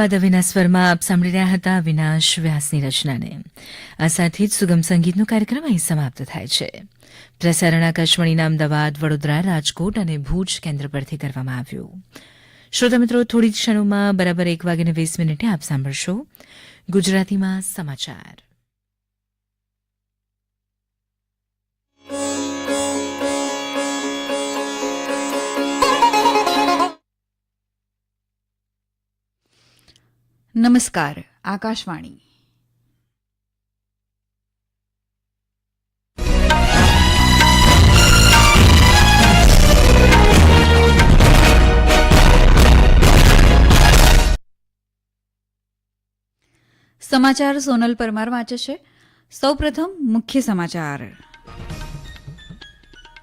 પુષ્પા દવેના સ્વરમાં આપ સાંભળી રહ્યા હતા વિનાશ વ્યાસની રચનાને. આ સાથે જ સુગમ સંગીતનો કાર્યક્રમ અહીં સમાપ્ત થાય છે. પ્રસારણ આકાશવાણીના અમદાવાદ વડોદરા, રાજકોટ અને ભુજ કેન્દ્ર પરથી કરવામાં આવ્યું. શ્રોતા મિત્રો, થોડી જ ક્ષણોમાં બરાબર એક વાગ્યાને વીસ મિનિટે આપ સાંભળશો ગુજરાતીમાં સમાચાર. નમસ્કાર આકાશવાણી સમાચાર સોનલ પરમાર વાંચે છે સૌપ્રથમ મુખ્ય સમાચાર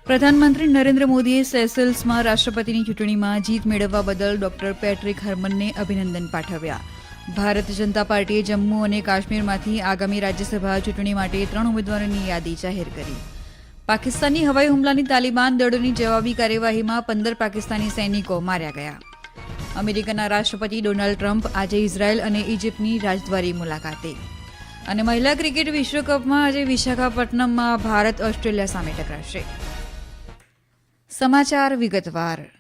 પ્રધાનમંત્રી નરેન્દ્ર મોદીએ સેસેલ્સમાં રાષ્ટ્રપતિની ચૂંટણીમાં જીત મેળવવા બદલ ડોક્ટર પેટ્રિક હર્મનને અભિનંદન પાઠવ્યા ભારતીય જનતા પાર્ટીએ જમ્મુ અને કાશ્મીરમાંથી આગામી રાજ્યસભા ચૂંટણી માટે ત્રણ ઉમેદવારોની યાદી જાહેર કરી. પાકિસ્તાની હવાઈ હુમલાની તાલિબાન દળોની જવાબી કાર્યવાહીમાં પંદર પાકિસ્તાની સૈનિકો માર્યા ગયા. અમેરિકાના રાષ્ટ્રપતિ ડોનાલ્ડ ટ્રમ્પ આજે ઇઝરાયલ અને ઇજિપ્તની રાજદ્વારી મુલાકાતે. અને મહિલા ક્રિકેટ વિશ્વકપમાં આજે વિશાખાપટ્ટનમમાં ભારત ઓસ્ટ્રેલિયા સામે ટકરાશે. સમાચાર વિગતવાર.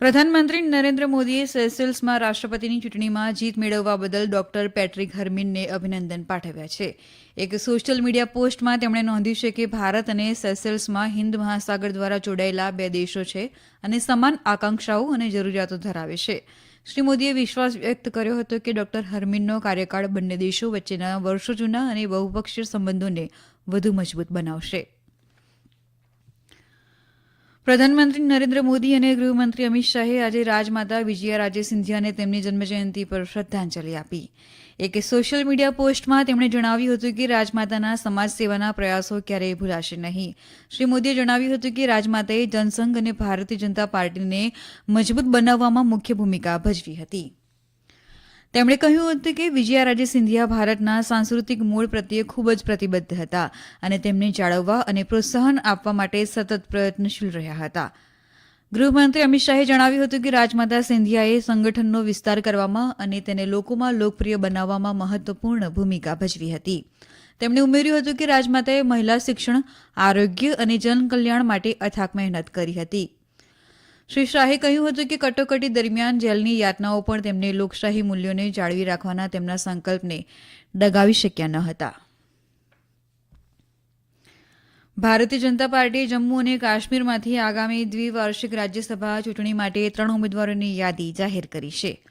પ્રધાનમંત્રી નરેન્દ્ર મોદીએ સેસેલ્સમાં રાષ્ટ્રપતિની ચૂંટણીમાં જીત મેળવવા બદલ ડોક્ટર પેટ્રિક હર્મિનને અભિનંદન પાઠવ્યા છે. એક સોશિયલ મીડિયા પોસ્ટમાં તેમણે નોંધ્યું છે કે ભારત અને સેસેલ્સમાં હિન્દ મહાસાગર દ્વારા જોડાયેલા બે દેશો છે અને સમાન આકાંક્ષાઓ અને જરૂરિયાતો ધરાવે છે. શ્રી મોદીએ વિશ્વાસ વ્યક્ત કર્યો હતો કે ડોક્ટર હર્મિનનો કાર્યકાળ બંને દેશો વચ્ચેના વર્ષો જૂના અને બહુપક્ષીય સંબંધોને વધુ મજબૂત બનાવશે. પ્રધાનમંત્રી નરેન્દ્ર મોદી અને ગૃહમંત્રી અમિત શાહે આજે રાજમાતા વિજયા રાજે સિંધિયાને તેમની જન્મજયંતિ પર શ્રદ્ધાંજલિ આપી. એક સોશિયલ મીડિયા પોસ્ટમાં તેમણે જણાવ્યું હતું કે રાજમાતાના સમાજ સેવાના પ્રયાસો ક્યારેય ભૂલાશે નહીં. શ્રી મોદીએ જણાવ્યું હતું કે રાજમાતાએ જનસંઘ અને ભારતીય જનતા પાર્ટીને મજબૂત બનાવવામાં મુખ્ય ભૂમિકા ભજવી હતી. તેમણે કહ્યું હતું કે વિજયારાજે સિંધિયા ભારતના સાંસ્કૃતિક મૂળ પ્રત્યે ખૂબ જ પ્રતિબદ્ધ હતા અને તેમને જાળવવા અને પ્રોત્સાહન આપવા માટે સતત પ્રયત્નશીલ રહ્યા હતા. ગૃહમંત્રી અમિત શાહે જણાવ્યું હતું કે રાજમાતા સિંધિયાએ સંગઠનનો વિસ્તાર કરવામાં અને તેને લોકોમાં લોકપ્રિય બનાવવામાં મહત્વપૂર્ણ ભૂમિકા ભજવી હતી. તેમણે ઉમેર્યું હતું કે રાજમાતાએ મહિલા શિક્ષણ, આરોગ્ય અને જનકલ્યાણ માટે અથાક મહેનત કરી હતી. શ્રી શાહે કહ્યું હતું કે કટોકટી દરમિયાન જેલની યાતનાઓ પણ તેમને લોકશાહી મૂલ્યોને જાળવી રાખવાના તેમના સંકલ્પને ડગાવી શક્યા ન હતા. ભારતીય જનતા પાર્ટીએ જમ્મુ અને કાશ્મીરમાંથી આગામી દ્વિવાર્ષિક રાજ્યસભા ચૂંટણી માટે ત્રણ ઉમેદવારોની યાદી જાહેર કરી છે.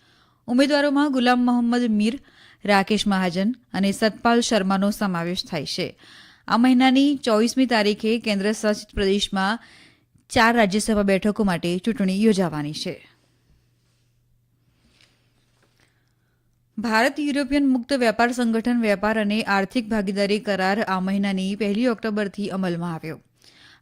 ઉમેદવારોમાં ગુલામ મોહમ્મદ મીર, રાકેશ મહાજન અને સતપાલ શર્માનો સમાવેશ થાય છે. આ મહિનાની ચોવીસમી તારીખે કેન્દ્ર શાસિત પ્રદેશમાં ચાર રાજ્યસભા બેઠકો માટે ચૂંટણી યોજાવાની છે. ભારત યુરોપિયન મુક્ત વેપાર સંગઠન વેપાર અને આર્થિક ભાગીદારી કરાર આ મહિનાની પહેલી ઓક્ટોબરથી અમલમાં આવ્યો.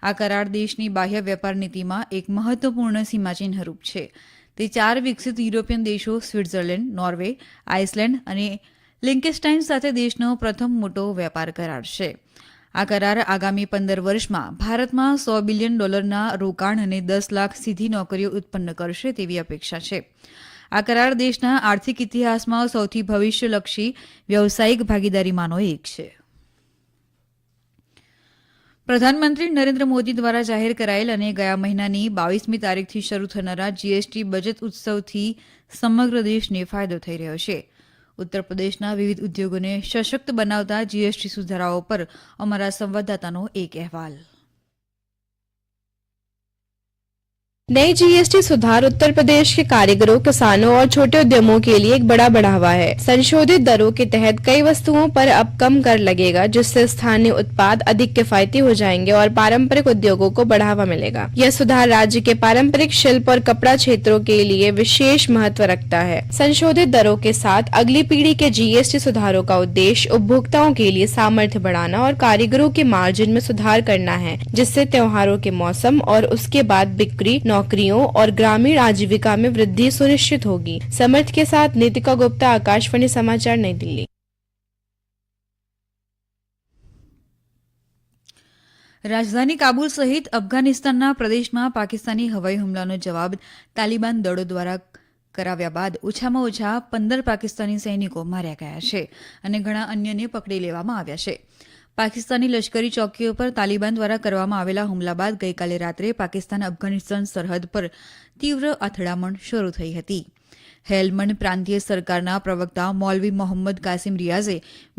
આ કરાર દેશની બાહ્ય વેપાર નીતિમાં એક મહત્વપૂર્ણ સીમાચિહ્નરૂપ છે. તે ચાર વિકસિત યુરોપિયન દેશો, સ્વિટ્ઝરલેન્ડ, નોર્વે, આઇસલેન્ડ અને લિંકેસ્ટાઇન સાથે દેશનો પ્રથમ મોટો વેપાર કરાર છે. આ કરાર આગામી પંદર વર્ષમાં ભારતમાં સો બિલિયન ડોલરના રોકાણ અને દસ લાખ સીધી નોકરીઓ ઉત્પન્ન કરશે તેવી અપેક્ષા છે. આ કરાર દેશના આર્થિક ઇતિહાસમાં સૌથી ભવિષ્યલક્ષી વ્યવસાયિક ભાગીદારીમાંનો એક છે. પ્રધાનમંત્રી નરેન્દ્ર મોદી દ્વારા જાહેર કરાયેલ અને ગયા મહિનાની બાવીસમી તારીખથી શરૂ થનારા જીએસટી બજેટ ઉત્સવથી સમગ્ર દેશને ફાયદો થઈ રહ્યો છે. ઉત્તર પ્રદેશના વિવિધ ઉદ્યોગોને સશક્ત બનાવતા જીએસટી સુધારાઓ પર અમારા સંવાદદાતાનો એક અહેવાલ. नई जीएसटी सुधार उत्तर प्रदेश के कारीगरों, किसानों और छोटे उद्यमों के लिए एक बड़ा बढ़ावा है। संशोधित दरों के तहत कई वस्तुओं पर अब कम कर लगेगा, जिससे स्थानीय उत्पाद अधिक किफायती हो जाएँगे और पारंपरिक उद्योगों को बढ़ावा मिलेगा। यह सुधार राज्य के पारंपरिक शिल्प और कपड़ा क्षेत्रों के लिए विशेष महत्व रखता है। संशोधित दरों के साथ अगली पीढ़ी के जीएसटी सुधारों का उद्देश्य उपभोक्ताओं के लिए सामर्थ्य बढ़ाना और कारीगरों के मार्जिन में सुधार करना है, जिससे त्योहारों के मौसम और उसके बाद बिक्री नौकरियों और ग्रामीण आजीविका में वृद्धि सुनिश्चित होगी समर्थ के साथ नीतिका गुप्ता आकाशवाणी समाचार नई दिल्ली રાજધાની કાબુલ સહિત અફઘાનિસ્તાનના પ્રદેશમાં પાકિસ્તાની હવાઈ હુમલાનો જવાબ તાલિબાન દળો દ્વારા કરાવ્યા બાદ ઓછામાં ઓછા પંદર પાકિસ્તાની સૈનિકો માર્યા ગયા છે અને ઘણા અન્યને પકડી લેવામાં આવ્યા છે પાકિસ્તાની લશ્કરી ચોકીઓ પર તાલિબાન દ્વારા કરવામાં આવેલા હુમલા બાદ ગઈકાલે રાત્રે પાકિસ્તાન અફઘાનિસ્તાન સરહદ પર તીવ્ર અથડામણ શરૂ થઈ હતી. હેલમંડ પ્રાંતીય સરકારના પ્રવક્તા મૌલવી મોહમ્મદ કાસિમ રિયાઝે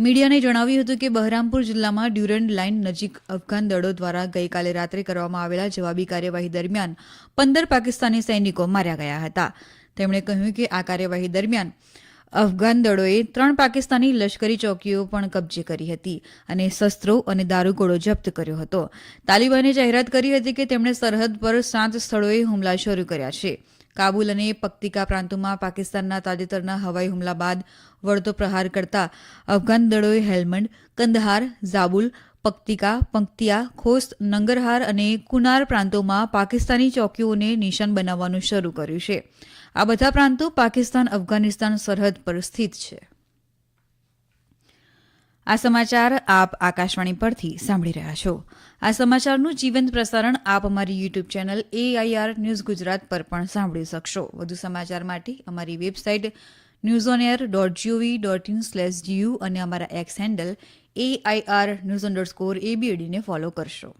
મીડિયાને જણાવ્યું હતું કે બહરામપુર જિલ્લામાં ડ્યુરન્ડ લાઇન નજીક અફઘાન દળો દ્વારા ગઈકાલે રાત્રે કરવામાં આવેલા જવાબી કાર્યવાહી દરમિયાન પંદર પાકિસ્તાની સૈનિકો માર્યા ગયા હતા. તેમણે કહ્યું કે આ કાર્યવાહી દરમિયાન અફઘાન દળોએ ત્રણ પાકિસ્તાની લશ્કરી ચોકીઓ પણ કબજે કરી હતી અને શસ્ત્રો અને દારૂગોળો જપ્ત કર્યો હતો. તાલિબાને જાહેરાત કરી હતી કે તેમણે સરહદ પર સાત સ્થળોએ હુમલા શરૂ કર્યા છે. કાબુલ અને પક્તિકા પ્રાંતોમાં પાકિસ્તાનના તાજેતરના હવાઈ હુમલા બાદ વળતો પ્રહાર કરતા અફઘાન દળોએ હેલમંડ, કંદહાર, ઝાબુલ પક્તિકા પંક્તિયા ખોસ્ત, નંગરહાર અને કુનાર પ્રાંતોમાં પાકિસ્તાની ચોકીઓને નિશાન બનાવવાનું શરૂ કર્યું છે. આ બધા પ્રાંતો પાકિસ્તાન, અફઘાનિસ્તાન સરહદ પર સ્થિત છે. આ સમાચાર આપ આકાશવાણી પરથી સાંભળી રહ્યા છો. આ સમાચારનું જીવંત પ્રસારણ આપ અમારી YouTube channel AIR news Gujarat પર પણ સાંભળી શકશો. વધુ સમાચાર માટે અમારી website news on air dot gov dot in slash GU અને અમારા X handle AIR news underscore એબીએડીને follow કરશો.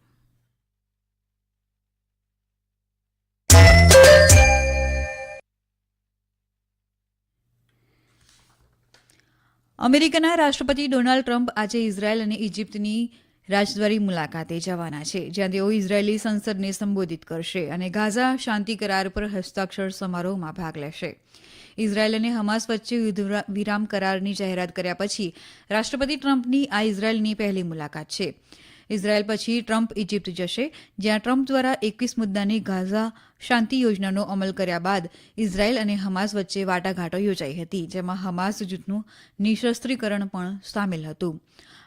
અમેરિકાના રાષ્ટ્રપતિ ડોનાલ્ડ ટ્રમ્પ આજે ઇઝરાયેલ અને ઇજિપ્તની રાજદ્વારી મુલાકાતે જવાના છે, જ્યાં તેઓ ઇઝરાયેલી સંસદને સંબોધિત કરશે અને ગાઝા શાંતિ કરાર પર હસ્તાક્ષર સમારોહમાં ભાગ લેશે. ઇઝરાયેલ અને હમાસ વચ્ચે યુદ્ધ વિરામ કરારની જાહેરાત કર્યા પછી રાષ્ટ્રપતિ ટ્રમ્પની આ ઇઝરાયેલની પહેલી મુલાકાત છે. ઇઝરાયેલ પછી ટ્રમ્પ ઇજિપ્ત જશે, જ્યાં ટ્રમ્પ દ્વારા એકવીસ મુદ્દાની ગાઝા શાંતિ યોજનાનો અમલ કર્યા બાદ ઇઝરાયલ અને હમાસ વચ્ચે વાટાઘાટો યોજાઈ હતી, જેમાં હમાસ જૂથનું નિશસ્ત્રીકરણ પણ સામેલ હતું.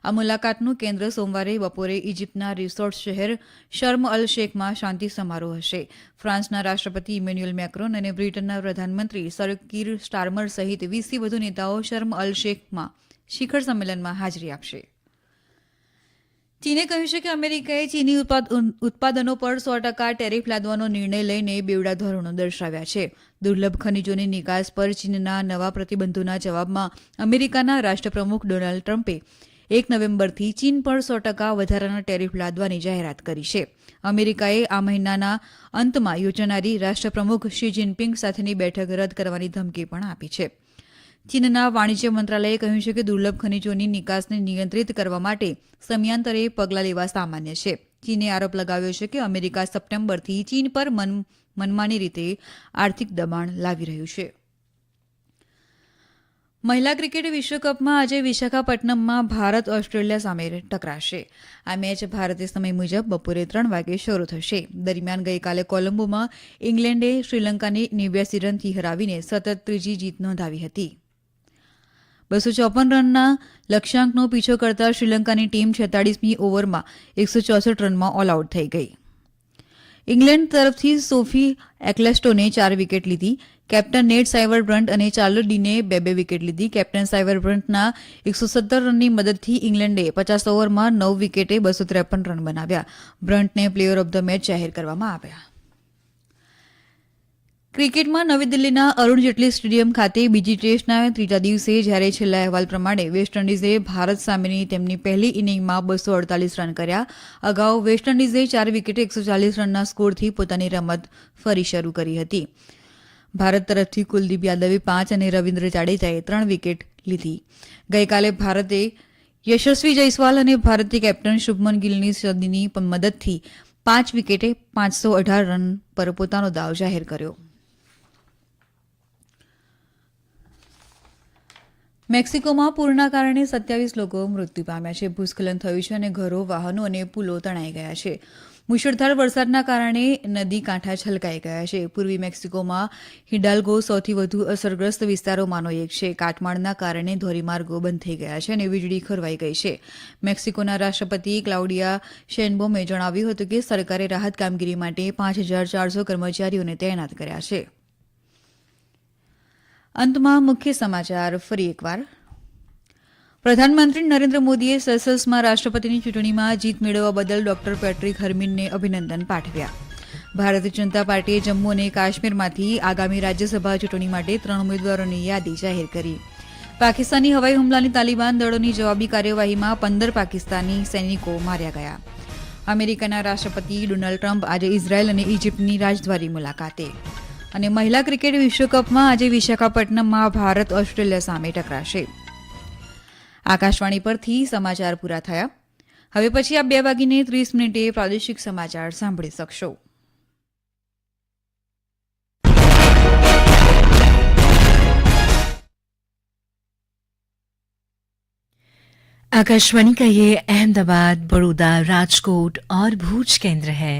આ મુલાકાતનું કેન્દ્ર સોમવારે બપોરે ઇજિપ્તના રિસોર્ટ શહેર શર્મ અલ શેખમાં શાંતિ સમારોહ હશે. ફ્રાન્સના રાષ્ટ્રપતિ ઇમેન્યુઅલ મેક્રોન અને બ્રિટનના પ્રધાનમંત્રી સર કીર સ્ટારમર સહિત વીસથી વધુ નેતાઓ શર્મ અલ શેખમાં શિખર સંમેલનમાં હાજરી આપશે. ચીને કહ્યું છે કે અમેરિકાએ ચીની ઉત્પાદનો પર સો ટકા ટેરિફ લાદવાનો નિર્ણય લઈને બેવડા ધોરણો દર્શાવ્યા છે. દુર્લભ ખનિજોની નિકાસ પર ચીનના નવા પ્રતિબંધોના જવાબમાં અમેરિકાના રાષ્ટ્રપ્રમુખ ડોનાલ્ડ ટ્રમ્પે એક નવેમ્બરથી ચીન પર સો ટકા વધારાના ટેરિફ લાદવાની જાહેરાત કરી છે. અમેરિકાએ આ મહિનાના અંતમાં યોજાનારી રાષ્ટ્રપ્રમુખ શી જિનપિંગ સાથેની બેઠક રદ કરવાની ધમકી પણ આપી છે. ચીનના વાણિજ્ય મંત્રાલયે કહ્યું છે કે દુર્લભ ખનીજોની નિકાસને નિયંત્રિત કરવા માટે સમયાંતરે પગલાં લેવા સામાન્ય છે. ચીને આરોપ લગાવ્યો છે કે અમેરિકા સપ્ટેમ્બરથી ચીન પર મન, મનમાની રીતે આર્થિક દબાણ લાવી રહ્યું છે. મહિલા ક્રિકેટ વિશ્વકપમાં આજે વિશાખાપટ્ટનમમાં ભારત ઓસ્ટ્રેલિયા સામે ટકરાશે. આ મેચ ભારતીય સમય મુજબ બપોરે ત્રણ વાગે શરૂ થશે. દરમિયાન ગઈકાલે કોલંબોમાં ઇંગ્લેન્ડે શ્રીલંકાને નેવ્યાસી રનથી હરાવીને સતત ત્રીજી જીત નોંધાવી હતી. બસો ચોપન રનના લક્ષ્યાંકનો પીછો કરતા શ્રીલંકાની ટીમ છેતાળીસમી ઓવરમાં એકસો ચોસઠ રનમાં ઓલ આઉટ થઈ ગઈ. ઇંગ્લેન્ડ તરફથી સોફી એકલેસ્ટોને ચાર વિકેટ લીધી. કેપ્ટન નેટ સાયવર બ્રન્ટ અને ચાર્લો ડીને બે બે વિકેટ લીધી. કેપ્ટન સાયવર બ્રન્ટના એકસો સત્તર રનની મદદથી ઇંગ્લેન્ડે પચાસ ઓવરમાં નવ વિકેટે બસો ત્રેપન રન બનાવ્યા. બ્રન્ટને પ્લેયર ઓફ ધ મેચ જાહેર કરવામાં આવ્યા. ક્રિકેટમાં નવી દિલ્હીના અરુણ જેટલી સ્ટેડિયમ ખાતે બીજી ટેસ્ટના ત્રીજા દિવસે જ્યારે છેલ્લા અહેવાલ પ્રમાણે વેસ્ટ ઇન્ડિઝે ભારત સામેની તેમની પહેલી ઇનિંગમાં બસો અડતાલીસ રન કર્યા. અગાઉ વેસ્ટ ઇન્ડિઝે ચાર વિકેટે એકસો ચાલીસ રનના સ્કોરથી પોતાની રમત ફરી શરૂ કરી હતી. ભારત તરફથી કુલદીપ યાદવે પાંચ અને રવિન્દ્ર જાડેજાએ ત્રણ વિકેટ લીધી. ગઈકાલે ભારતે યશસ્વી જયસ્વાલ અને ભારતીય કેપ્ટન શુભમન ગિલની સદીની મદદથી પાંચ વિકેટે પાંચસો અઢાર રન પર પોતાનો દાવ જાહેર કર્યો. મેક્સિકોમાં પૂરના કારણે સત્યાવીસ લોકો મૃત્યુ પામ્યા છે. ભૂસ્ખલન થયું છે અને ઘરો, વાહનો અને પુલો તણાઈ ગયા છે. મુશળધાર વરસાદના કારણે નદી કાંઠા છલકાઈ ગયા છે. પૂર્વી મેક્સિકોમાં હિડાલ્ગો સૌથી વધુ અસરગ્રસ્ત વિસ્તારોમાંનો એક છે. કાટમાળના કારણે ધોરીમાર્ગો બંધ થઈ ગયા છે અને વીજળી ખોરવાઈ ગઈ છે. મેક્સિકોના રાષ્ટ્રપતિ ક્લાઉડિયા શેનબોમે જણાવ્યું હતું કે સરકારે રાહત કામગીરી માટે પાંચ હજાર ચારસો કર્મચારીઓને તૈનાત કર્યા છે. અંતમાં મુખ્ય સમાચાર ફરી એકવાર. પ્રધાનમંત્રી નરેન્દ્ર મોદીએ સેસલ્સમાં રાષ્ટ્રપતિની ચૂંટણીમાં જીત મેળવવા બદલ ડોક્ટર પેટ્રિક હર્મિનને અભિનંદન પાઠવ્યા. ભારતીય જનતા પાર્ટીએ જમ્મુ અને કાશ્મીરમાંથી આગામી રાજ્યસભા ચૂંટણી માટે ત્રણ ઉમેદવારોની યાદી જાહેર કરી. પાકિસ્તાની હવાઈ હુમલાની તાલિબાન દળોની જવાબી કાર્યવાહીમાં પંદર પાકિસ્તાની સૈનિકો માર્યા ગયા. અમેરિકાના રાષ્ટ્રપતિ ડોનાલ્ડ ટ્રમ્પ આજે ઇઝરાયલ અને ઇજિપ્તની રાજદ્વારી મુલાકાતે. અને મહિલા ક્રિકેટ વિશ્વકપમાં આજે વિશાખાપટ્ટનમમાં ભારત ઓસ્ટ્રેલિયા સામે ટકરાશે આકાશવાણી પરથી સમાચાર પૂરા થયા હવે પછી આપ બે વાગીને ત્રીસ મિનિટે પ્રાદેશિક સમાચાર સાંભળી શકશો आकाशवाणी का ये अहमदाबाद बड़ौदा राजकोट और भूज केंद्र है